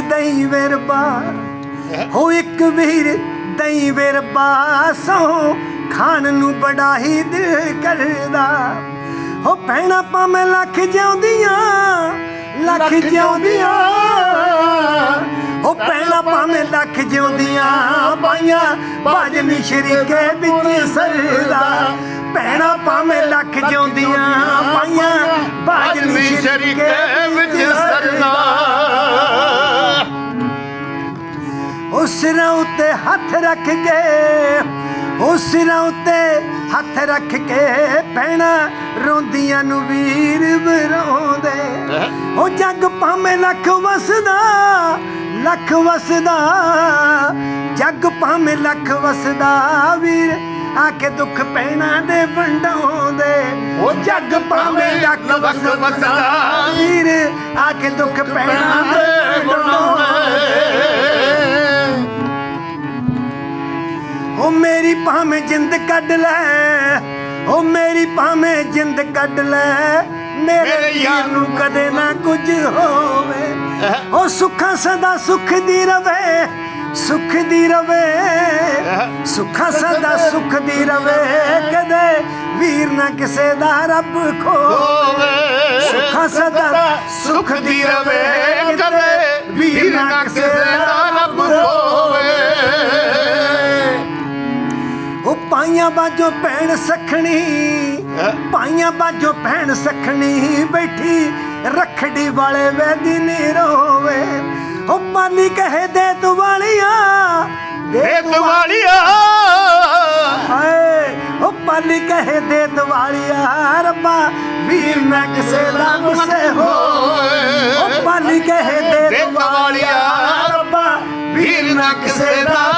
ਵੀਰ ਦਈ ਵਿਰਬਾ ਹੋ ਇੱਕ ਵੀਰ ਦਈ ਵਿਰਬਾ ਸੋ ਖਾਣ ਨੂੰ ਬੜਾ ਹੀ ਦਿਲ ਕਰਦਾ। ਹੋ ਭੈਣਾ ਭਾਵੇਂ ਲੱਖ ਜਿਉਂਦੀਆਂ ਲੱਖ ਜਿਉਂਦੀਆਂ। ਹੋ ਭੈਣਾ ਭਾਵੇਂ ਲੱਖ ਜਿਉਂਦੀਆਂ ਪਾਈਆਂ ਭਜਨ ਸ਼ਰੀਕੇ ਵਿੱਚ ਸਰਦਾ। ਭੈਣਾ ਭਾਵੇਂ ਲੱਖ ਜਿਉਂਦੀਆਂ ਪਾਈਆਂ ਭਜਨ ਸ਼ਰੀਕੇ ਉਸ ਸਿਰਾਂ ਉੱਤੇ ਹੱਥ ਰੱਖ ਕੇ ਉਸ ਸਿਰਾਂ ਉੱਤੇ ਹੱਥ ਰੱਖ ਕੇ ਭੈਣਾ ਰੋਂਦੀਆਂ ਨੂੰ ਵੀਰ ਬਰਾਉਂਦੇ ਉਹ ਜੱਗ ਭਾਵੇਂ ਲੱਖ ਵਸਦਾ ਲੱਖ ਵਸਦਾ ਜੱਗ ਭਾਵੇਂ ਲੱਖ ਵਸਦਾ ਵੀਰ ਆ ਕੇ ਦੁੱਖ ਪੈਣਾ ਦੇ ਵੰਡਾਉਂਦੇ। ਉਹ ਜੱਗ ਭਾਵੇਂ ਲੱਖ ਵਸਦਾ ਵੀਰ ਆ ਕੇ ਦੁੱਖ ਪੈਣਾ ਉਹ ਮੇਰੀ ਭਾਵੇਂ ਜਿੰਦ ਕੱਢ ਲੈ ਉਹ ਮੇਰੀ ਭਾਵੇਂ ਜਿੰਦ ਕੱਢ ਲੈ ਮੇਰੇ ਯਾਰ ਨੂੰ ਕਦੇ ਨਾ ਕੁਝ ਹੋਵੇ। ਉਹ ਸੁੱਖਾਂ ਸਦਾ ਸੁਖ ਦੀ ਰਵੇ ਸੁਖ ਦੀ ਰਵੇ। ਸੁੱਖਾਂ ਸਦਾ ਸੁਖ ਦੀ ਰਵੇ ਕਦੇ ਵੀਰ ਨਾ ਕਿਸੇ ਦਾ ਰੱਬ ਖੋਵੇ। ਸੁੱਖਾਂ ਸਦਾ ਸੁਖ ਦੀ ਰਵੇ ਕਦੇ ਵੀਰ ਨਾ ਕਿਸੇ ਉਹ ਪਾਈਆਂ ਬਾਜੋ ਭੈਣ ਸਖਣੀ ਪਾਈਆਂ ਬਾਜੋ ਭੈਣ ਸਖਣੀ ਬੈਠੀ ਰਖੜੀ ਵਾਲੇ ਵੈਦੀ ਨੀ ਰੋਵੇ। ਉਹ ਪਾਨੀ ਕਹੇ ਦੇ ਤੂੰ ਵਾਲੀਆਂ ਦੇ ਵਾਲੀਆ ਹਾਏ ਉਹ ਪਾਨੀ ਕਹੇ ਦੇ ਤੂੰ ਵਾਲੀਆਂ ਰੱਬਾ ਵੀਰ ਨਾ ਕਿਸੇ ਦਾ ਗੁੱਸੇ ਹੋਏ। ਉਹ ਪਾਨੀ ਕਹੇ ਦੇ ਤੂੰ ਵਾਲੀਆਂ ਰੱਬਾ ਵੀਰ ਨਾ ਕਿਸੇ ਦਾ